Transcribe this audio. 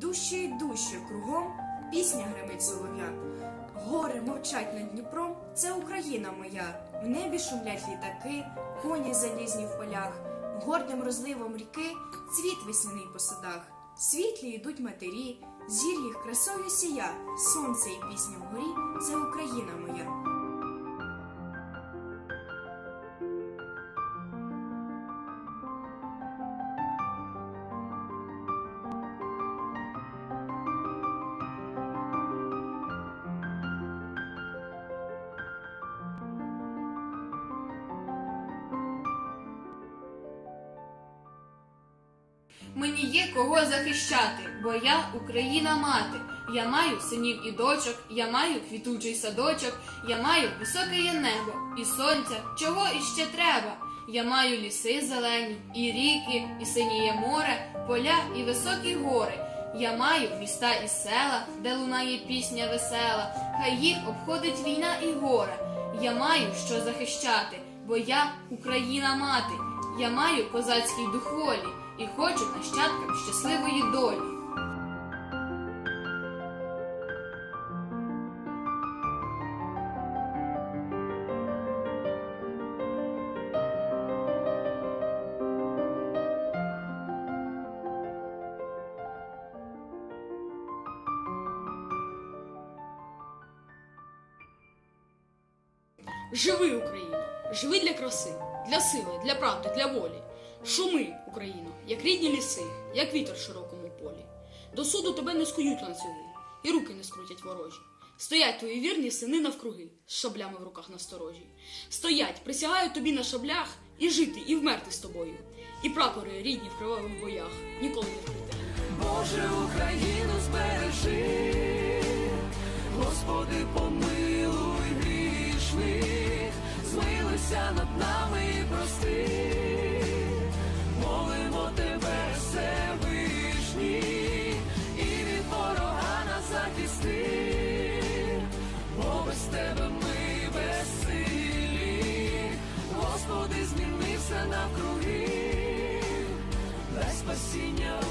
дужче й дужче кругом пісня гримить солов'я. Гори мовчать над Дніпром, це Україна моя. В небі шумлять літаки, коні залізні в полях, гордим розливом ріки, цвіт весняний по садах. Світлі йдуть матері, зір їх красою сія, сонце і пісня вгорі, це Україна моя. Мені є кого захищати, бо я Україна мати. Я маю синів і дочок, я маю квітучий садочок, я маю високе небо і сонця, чого іще треба. Я маю ліси зелені, і ріки, і синіє море, поля і високі гори. Я маю міста і села, де лунає пісня весела, хай їх обходить війна і горе. Я маю що захищати, бо я Україна мати. Я маю козацький дух волі і хочу нащадкам щасливої долі. Живи, Україно! Живи для краси, для сили, для правди, для волі. Шуми, Україно, як рідні ліси, як вітер в широкому полі. До суду тебе не скують ланцюги, і руки не скрутять ворожі. Стоять твої вірні сини навкруги, з шаблями в руках насторожі. Стоять, присягають тобі на шаблях і жити, і вмерти з тобою. І прапори рідні в кривавих боях ніколи не вкрити. Боже, Україну спасіння.